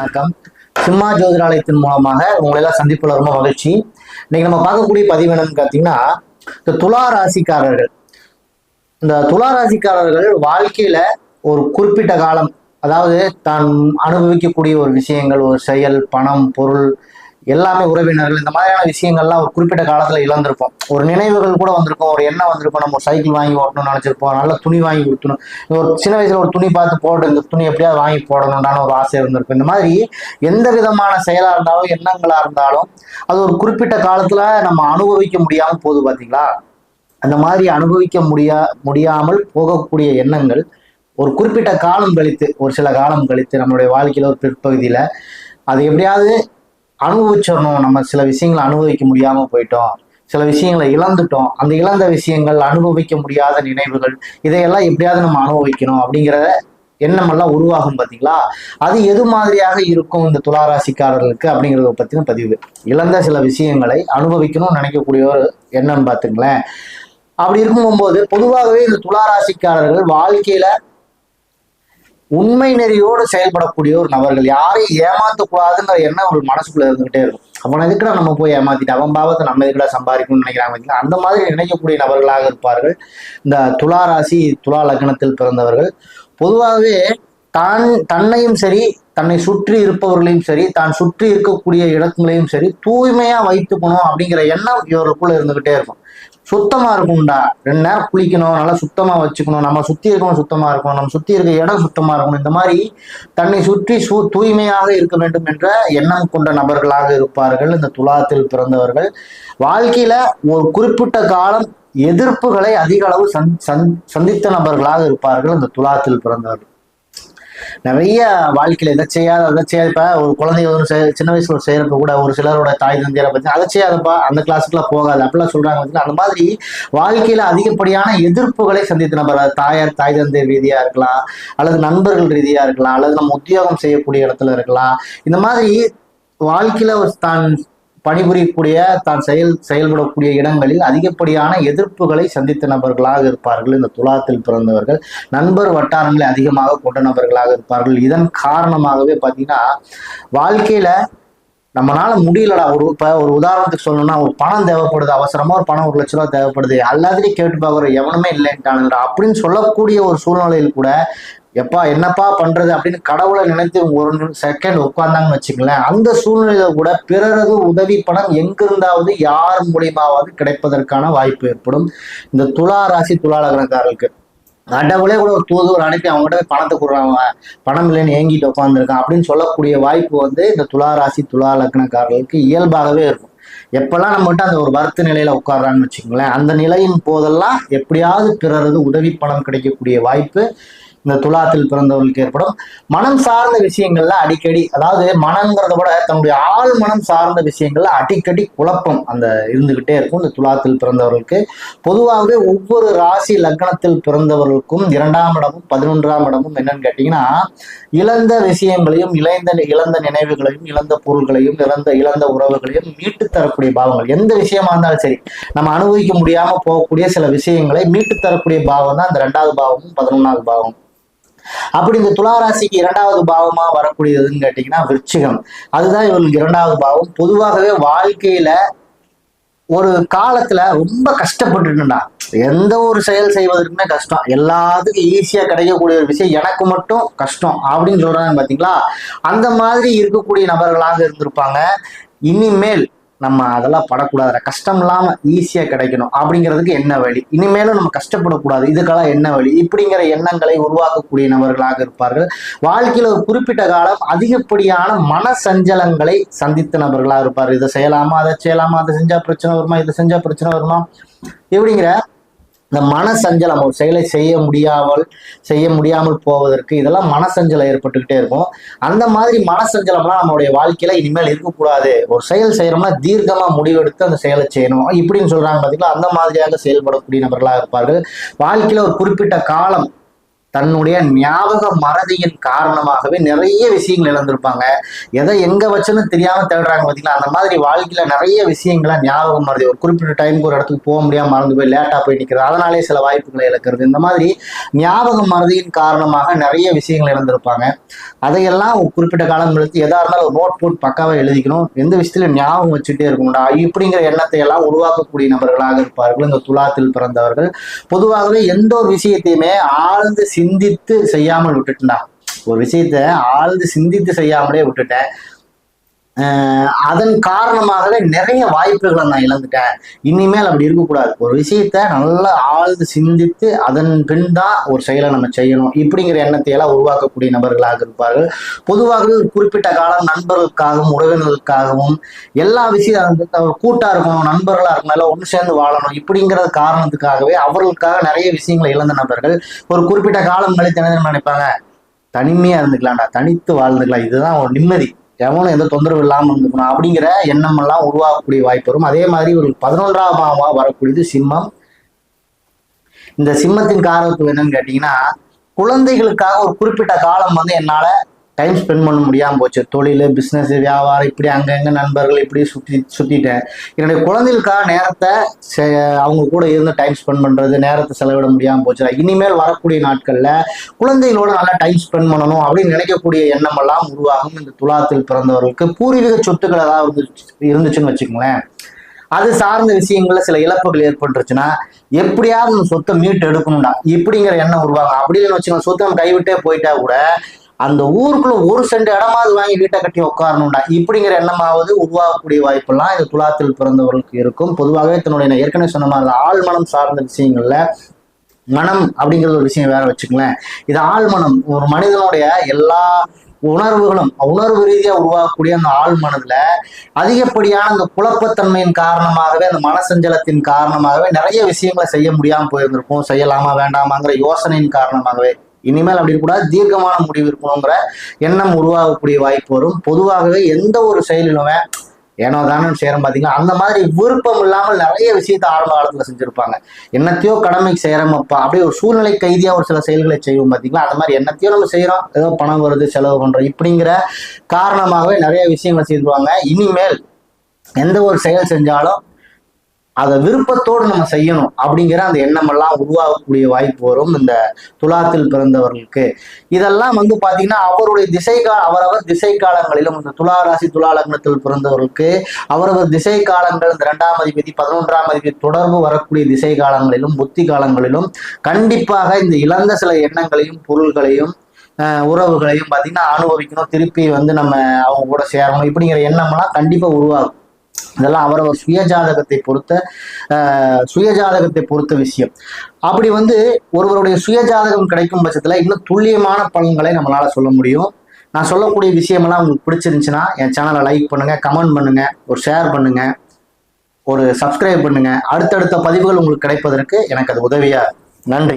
வணக்கம். சிம்மா ஜோதிடாலயத்தின் மூலமாக உங்களெல்லாம் சந்திப்பில் ரொம்ப மகிழ்ச்சி. இன்னைக்கு நம்ம பார்க்கக்கூடிய பதிவு என்னன்னு பார்த்தீங்கன்னா இந்த துலா ராசிக்காரர்கள். இந்த துலா ராசிக்காரர்கள் வாழ்க்கையில ஒரு குறிப்பிட்ட காலம் அதாவது தான் அனுபவிக்கக்கூடிய ஒரு விஷயங்கள் ஒரு செயல் பணம் பொருள் எல்லாமே உறவினர்கள் இந்த மாதிரியான விஷயங்கள்லாம் ஒரு குறிப்பிட்ட காலத்துல இழந்திருப்போம். ஒரு நினைவுகள் கூட வந்திருக்கும் ஒரு எண்ணம் வந்திருக்கும் நம்ம ஒரு சைக்கிள் வாங்கி ஓட்டணும்னு நினைச்சிருப்போம் நல்ல துணி வாங்கி கொடுத்தணும் ஒரு சின்ன வயசுல ஒரு துணி பார்த்து போட்டு இந்த துணி எப்படியாவது வாங்கி போடணும்டான ஒரு ஆசை இருந்திருக்கும். இந்த மாதிரி எந்த விதமான செயலா இருந்தாலும் எண்ணங்களா இருந்தாலும் அது ஒரு குறிப்பிட்ட காலத்துல நம்ம அனுபவிக்க முடியாம போகுது பாத்தீங்களா? அந்த மாதிரி அனுபவிக்க முடியா முடியாமல் போகக்கூடிய எண்ணங்கள் ஒரு குறிப்பிட்ட காலம் கழித்து ஒரு சில காலம் கழித்து நம்மளுடைய வாழ்க்கையில ஒரு பிற்பகுதியில அது எப்படியாவது அனுபவிச்சிடணும். நம்ம சில விஷயங்களை அனுபவிக்க முடியாமல் போயிட்டோம். சில விஷயங்களை இழந்துட்டோம். அந்த இழந்த விஷயங்கள் அனுபவிக்க முடியாத நினைவுகள் இதையெல்லாம் எப்படியாவது நம்ம அனுபவிக்கணும் அப்படிங்கிற எண்ணமெல்லாம் உருவாகும் பார்த்தீங்களா அது எது மாதிரியாக இருக்கும் இந்த துளாராசிக்காரர்களுக்கு அப்படிங்கிறத பற்றின பதிவு. இழந்த சில விஷயங்களை அனுபவிக்கணும்னு நினைக்கக்கூடிய ஒரு எண்ணம் பார்த்துங்களேன் அப்படி இருக்கும்போது பொதுவாகவே இந்த துளாராசிக்காரர்கள் வாழ்க்கையில உண்மை நெறியோடு செயல்படக்கூடிய ஒரு நபர்கள். யாரையும் ஏமாத்தக்கூடாதுங்கிற எண்ணம் ஒரு மனசுக்குள்ள இருந்துகிட்டே இருக்கும். அவனை எதுக்கடா நம்ம போய் ஏமாத்திட்டு அவன் பாவத்தை நம்ம எதுக்கடா சம்பாதிக்கணும்னு நினைக்கிறாங்க அந்த மாதிரி நினைக்கக்கூடிய நபர்களாக இருப்பார்கள். இந்த துலா ராசி துலா லக்னத்தில் பிறந்தவர்கள். பொதுவாகவே தான் தன்னையும் சரி தன்னை சுற்றி இருப்பவர்களையும் சரி தான் சுற்றி இருக்கக்கூடிய இடங்களையும் சரி தூய்மையா வைத்துக்கணும் அப்படிங்கிற எண்ணம் இவர்களுக்குள்ள இருந்துகிட்டே இருக்கும். சுத்தமா இருக்கும்டா ரெண்டு நேரம் குளிக்கணும் நல்லா சுத்தமா வச்சுக்கணும். நம்ம சுத்தி இருக்கணும் சுத்தமா இருக்கணும். நம்ம சுத்தி இருக்க இடம் சுத்தமா இருக்கணும். இந்த மாதிரி தன்னை சுற்றி சு தூய்மையாக இருக்க வேண்டும் என்ற எண்ணம் கொண்ட நபர்களாக இருப்பார்கள். இந்த துலாத்தில் பிறந்தவர்கள். வாழ்க்கையில ஒரு குறிப்பிட்ட காலம் எதிர்ப்புகளை அதிக அளவு சந் சந் சந்தித்த நபர்களாக இருப்பார்கள். இந்த துலாத்தில் பிறந்தவர்கள். நிறைய வாழ்க்கையில எதை செய்யாத அதை செய்யாத. இப்ப ஒரு குழந்தை ஒரு சின்ன வயசுல ஒரு செய்யறப்ப கூட ஒரு சிலரோட தாய் தந்தையரை பத்தி அதை செய்யாதப்பா அந்த கிளாஸுக்குலாம் போகாது. அப்படிலாம் சொல்றாங்க அந்த மாதிரி வாழ்க்கையில அதிகப்படியான எதிர்ப்புகளை சந்தித்த நபர் தாயார் தாய் தந்தை ரீதியா இருக்கலாம் அல்லது நண்பர்கள் ரீதியா இருக்கலாம் அல்லது நம்ம உத்தியோகம் செய்யக்கூடிய இடத்துல இருக்கலாம். இந்த மாதிரி வாழ்க்கையில ஒரு தான் பணிபுரியக்கூடிய தான் செயல் செயல்படக்கூடிய இடங்களில் அதிகப்படியான எதிர்ப்புகளை சந்தித்த நபர்களாக இருப்பார்கள். இந்த துலாத்தில் பிறந்தவர்கள் நண்பர் வட்டாரங்களை அதிகமாக கொண்ட நபர்களாக இருப்பார்கள். இதன் காரணமாகவே பார்த்தீங்கன்னா வாழ்க்கையில நம்மளால முடியலடா. ஒரு இப்ப ஒரு உதாரணத்துக்கு சொல்லணும்னா ஒரு பணம் தேவைப்படுது அவசரமா ஒரு பணம் ஒரு லட்ச ரூபா தேவைப்படுது எல்லாத்தையும் கேட்டு பார்க்குற எவனுமே இல்லைன்ட்டானுங்கடா. அப்படின்னு சொல்லக்கூடிய ஒரு சூழ்நிலையில் கூட எப்பா என்னப்பா பண்றது அப்படின்னு கடவுளை நினைத்து ஒரு செகண்ட் உட்கார்ந்தாங்கன்னு வச்சுக்கங்களேன் அந்த சூழ்நிலையில கூட பிறரது உதவி பணம் எங்கிருந்தாவது யார் மூலியமாவது கிடைப்பதற்கான வாய்ப்பு ஏற்படும். இந்த துலா ராசி துலா கடவுளே கூட ஒரு தூதுவர் அனுப்பி அவங்ககிட்ட போய் பணத்தை கொடுறாங்க. பணம் இல்லைன்னு ஏங்கிட்டு உட்காந்துருக்கான் அப்படின்னு சொல்லக்கூடிய வாய்ப்பு வந்து இந்த துலா ராசி துலா லக்னக்காரர்களுக்கு இயல்பாகவே இருக்கும். எப்பெல்லாம் நம்மகிட்ட அந்த ஒரு வருத்த நிலையில உட்கார்றான்னு வச்சுக்கோங்களேன் அந்த நிலையின் போதெல்லாம் எப்படியாவது பிறரது உதவி பணம் கிடைக்கக்கூடிய வாய்ப்பு இந்த துலாத்தில் பிறந்தவர்களுக்கு ஏற்படும் மனம் சார்ந்த விஷயங்கள்ல அடிக்கடி அதாவது மனங்கிறத விட தன்னுடைய ஆள் மனம் சார்ந்த விஷயங்கள்ல அடிக்கடி குழப்பம் அந்த இருந்துகிட்டே இருக்கும். இந்த துலாத்தில் பிறந்தவர்களுக்கு பொதுவாகவே ஒவ்வொரு ராசி லக்னத்தில் பிறந்தவர்களுக்கும் இரண்டாம் இடமும் பதினொன்றாம் இடமும் என்னன்னு கேட்டீங்கன்னா இழந்த விஷயங்களையும் இழந்த இழந்த நினைவுகளையும் இழந்த பொருள்களையும் இழந்த இழந்த உறவுகளையும் மீட்டு தரக்கூடிய பாவங்கள். எந்த விஷயமா இருந்தாலும் சரி நம்ம அனுபவிக்க முடியாம போகக்கூடிய சில விஷயங்களை மீட்டு தரக்கூடிய பாவம் தான் இந்த ரெண்டாவது பாவமும் பதினொன்றாவது பாவம் அப்படி இந்த துளாராசிக்கு இரண்டாவது பாவமா வரக்கூடியதுன்னு கேட்டீங்கன்னா விருச்சிகம். அதுதான் இவங்களுக்கு இரண்டாவது பாவம். பொதுவாகவே வாழ்க்கையில ஒரு காலத்துல ரொம்ப கஷ்டப்பட்டுட்டுண்டா. எந்த ஒரு செயல் செய்வதற்குமே கஷ்டம். எல்லாத்துக்கும் ஈஸியா கிடைக்கக்கூடிய ஒரு விஷயம் எனக்கு மட்டும் கஷ்டம் அப்படின்னு சொல்றாங்க பாத்தீங்களா? அந்த மாதிரி இருக்கக்கூடிய நபர்களாக இருந்திருப்பாங்க. இனிமேல் நம்ம அதெல்லாம் படக்கூடாது கஷ்டம் இல்லாம ஈஸியா கிடைக்கணும். அப்படிங்கிறதுக்கு என்ன வழி? இனிமேலும் நம்ம கஷ்டப்படக்கூடாது. இதுக்கெல்லாம் என்ன வழி? இப்படிங்கிற எண்ணங்களை உருவாக்கக்கூடிய நபர்களாக இருப்பார்கள். வாழ்க்கையில ஒரு குறிப்பிட்ட காலம் அதிகப்படியான மன சஞ்சலங்களை சந்தித்த நபர்களாக இருப்பார் இதை செய்யலாமா? அதை செய்யலாமா? அதை செஞ்சா பிரச்சனை வருமா? இதை செஞ்சா பிரச்சனை வருமா? இப்படிங்கிற இந்த மன சஞ்சலம் ஒரு செயலை செய்ய முடியாமல் செய்ய முடியாமல் போவதற்கு இதெல்லாம் மனசஞ்சலம் ஏற்பட்டுக்கிட்டே இருக்கும். அந்த மாதிரி மனசஞ்சலம்லாம் நம்மளுடைய வாழ்க்கையில இனிமேல் இருக்கக்கூடாது. ஒரு செயல் செய்யறோம்னா தீர்க்கமா முடிவெடுத்து அந்த செயலை செய்யணும். இப்படின்னு சொல்றாங்க பார்த்தீங்களா அந்த மாதிரியாக செயல்படக்கூடிய நபர்களாக இருப்பார்கள். வாழ்க்கையில ஒரு குறிப்பிட்ட காலம் தன்னுடைய ஞாபக மறதியின் காரணமாகவே நிறைய விஷயங்கள் இழந்திருப்பாங்க. எதை எங்க வச்சுன்னு தெரியாம தேடுறாங்க பாத்தீங்களா? அந்த மாதிரி வாழ்க்கையில நிறைய விஷயங்களை ஞாபகம் மறதி. ஒரு குறிப்பிட்ட டைமுக்கு ஒரு இடத்துக்கு போக முடியாம மறந்து போய் லேட்டா போய் நிக்கிறது அதனாலே சில வாய்ப்புகளை இழக்கிறது. இந்த மாதிரி ஞாபக மறதியின் காரணமாக நிறைய விஷயங்கள் இழந்திருப்பாங்க. அதையெல்லாம் குறிப்பிட்ட காலம் கழித்து எதா இருந்தாலும் ஒரு நோட் போட் பக்காவா எழுதிக்கணும். எந்த விஷயத்துல ஞாபகம் வச்சுட்டே இருக்கணும்டா? இப்படிங்கிற எண்ணத்தை எல்லாம் உருவாக்கக்கூடிய நபர்களாக இருப்பார்கள். இந்த துலாத்தில் பிறந்தவர்கள். பொதுவாகவே எந்த ஒரு விஷயத்தையுமே ஆழ்ந்து சிந்தித்து செய்யாமல் விட்டுட்டா ஒரு விஷயத்த ஆழ்ந்து சிந்தித்து செய்யாமலே விட்டுட்டேன். அதன் காரணமாகவே நிறைய வாய்ப்புகளை நான் இழந்துட்டேன். இனிமேல் அப்படி இருக்கக்கூடாது. ஒரு விஷயத்த நல்லா ஆழ்ந்து சிந்தித்து அதன் பின் தான் ஒரு செயலை நம்ம செய்யணும். இப்படிங்கிற எண்ணத்தை எல்லாம் உருவாக்கக்கூடிய நபர்களாக இருப்பார்கள். பொதுவாக குறிப்பிட்ட காலம் நண்பர்களுக்காகவும் உறவினர்களுக்காகவும் எல்லா விஷயம் ஒரு கூட்டா இருக்கணும் நண்பர்களா இருக்கணும் எல்லாம் ஒன்று சேர்ந்து வாழணும். இப்படிங்கிற காரணத்துக்காகவே அவர்களுக்காக நிறைய விஷயங்களை இழந்த நபர்கள் ஒரு குறிப்பிட்ட காலம் கழித்து நினைப்பாங்க? தனிமையா இருந்துக்கலாம்டா. தனித்து வாழ்ந்துக்கலாம். இதுதான் ஒரு நிம்மதி. எவனும் எந்த தொந்தரவு இல்லாமல் இருந்துக்கணும் அப்படிங்கிற எண்ணம் எல்லாம் உருவாகக்கூடிய வாய்ப்பு வரும். அதே மாதிரி ஒரு பதினொன்றாம் பாவமா வரக்கூடியது சிம்மம். இந்த சிம்மத்தின் காரணத்துவம் என்னன்னு கேட்டீங்கன்னா குழந்தைகளுக்காக ஒரு குறிப்பிட்ட காலம் வந்து என்னால டைம் ஸ்பெண்ட் பண்ண முடியாமல் போச்சு. தொழில் பிஸ்னஸ் வியாபாரம் இப்படி அங்கங்கே நண்பர்கள் இப்படி சுற்றி சுற்றிட்டேன் என்னுடைய குழந்தைகளுக்காக நேரத்தை செ- அவங்க கூட இருந்து டைம் ஸ்பெண்ட் பண்றது நேரத்தை செலவிட முடியாமல் போச்சு. இனிமேல் வரக்கூடிய நாட்கள்ல குழந்தைகளோட நல்லா டைம் ஸ்பெண்ட் பண்ணணும் அப்படின்னு நினைக்கக்கூடிய எண்ணம் எல்லாம் உருவாகும். இந்த துலாத்தில் பிறந்தவர்களுக்கு பூர்வீக சொத்துக்கள் ஏதாவது இருந்துச்சுன்னு வச்சுக்கோங்களேன். அது சார்ந்த விஷயங்கள்ல சில இழப்புகள் ஏற்பட்டுருச்சுன்னா எப்படியாவது சொத்தை மீட்டு எடுக்கணும்டா இப்படிங்கிற எண்ணம் உருவாகும். அப்படின்னு வச்சுக்கோங்க சொத்தை நம்ம கைவிட்டே போயிட்டா கூட அந்த ஊருக்குள்ள ஒரு சென்ட் இடமாவது வாங்கி வீட்டை கட்டி உட்காரணும்டா. இப்படிங்கிற எண்ணமாவது உருவாகக்கூடிய வாய்ப்பெல்லாம் இந்த துலாத்தில் பிறந்தவர்களுக்கு இருக்கும். பொதுவாகவே தன்னுடைய நான் ஏற்கனவே சொன்ன மாதிரி ஆள் மனம் சார்ந்த விஷயங்கள்ல மனம் அப்படிங்கிற ஒரு விஷயம் வேற வச்சுக்கங்களேன். இது ஆழ்மனம் ஒரு மனிதனுடைய எல்லா உணர்வுகளும் உணர்வு ரீதியா உருவாகக்கூடிய அந்த ஆள் மனதுல அதிகப்படியான அந்த குழப்பத்தன்மையின் காரணமாகவே அந்த மனசஞ்சலத்தின் காரணமாகவே நிறைய விஷயங்களை செய்ய முடியாம போயிருந்திருக்கும். செய்யலாமா வேண்டாமாங்கிற யோசனையின் காரணமாகவே. இனிமேல் அப்படி கூடாது தீர்க்கமான முடிவு இருக்கணுங்கிற எண்ணம் உருவாகக்கூடிய வாய்ப்பு வரும். பொதுவாகவே எந்த ஒரு செயலிலுமே ஏனோ தானே செய்யறோம் பார்த்தீங்கன்னா அந்த மாதிரி விருப்பம் இல்லாமல் நிறைய விஷயத்த ஆரம்ப காலத்தில் செஞ்சுருப்பாங்க. என்னத்தையோ கடமைக்கு செய்கிறோம் அப்பா அப்படியே ஒரு சூழ்நிலை கைதியாக ஒரு சில செயல்களை செய்வோம் பார்த்தீங்களா அந்த மாதிரி என்னத்தையோ நம்ம செய்கிறோம் ஏதோ பணம் வருது செலவு பண்ணுறோம் இப்படிங்கிற காரணமாகவே நிறைய விஷயங்களை செய்துருவாங்க. இனிமேல் எந்த ஒரு செயல் செஞ்சாலும் அதை விருப்பத்தோடு நம்ம செய்யணும் அப்படிங்கிற அந்த எண்ணம் எல்லாம் உருவாகக்கூடிய வாய்ப்பு வரும் இந்த துலாத்தில் பிறந்தவர்களுக்கு. இதெல்லாம் வந்து பாத்தீங்கன்னா அவருடைய திசை கா அவரவர் திசை காலங்களிலும் இந்த துலா ராசி துலா லக்னத்தில் பிறந்தவர்களுக்கு அவரவர் திசை காலங்கள் இந்த இரண்டாம் அதிபதி பதினொன்றாம் அதிபதி தொடர்பு வரக்கூடிய திசை காலங்களிலும் புத்தி காலங்களிலும் கண்டிப்பாக இந்த இழந்த சில எண்ணங்களையும் பொருள்களையும் உறவுகளையும் பார்த்தீங்கன்னா அனுபவிக்கணும். திருப்பி வந்து நம்ம அவங்க கூட சேரணும். இப்படிங்கிற எண்ணம்லாம் கண்டிப்பா உருவாகும். இதெல்லாம் அவரவர் சுயஜாதகத்தை பொறுத்த சுயஜாதகத்தை பொறுத்த விஷயம். அப்படி வந்து ஒருவருடைய சுயஜாதகம் கிடைக்கும் பட்சத்துல இன்னும் துல்லியமான பலன்களை நம்மளால சொல்ல முடியும். நான் சொல்லக்கூடிய விஷயமெல்லாம் உங்களுக்கு பிடிச்சிருந்துச்சுன்னா என் சேனலை லைக் பண்ணுங்க கமெண்ட் பண்ணுங்க ஒரு ஷேர் பண்ணுங்க ஒரு சப்ஸ்கிரைப் பண்ணுங்க. அடுத்தடுத்த பதிவுகள் உங்களுக்கு கிடைப்பதற்கு எனக்கு அது உதவியா நன்றி.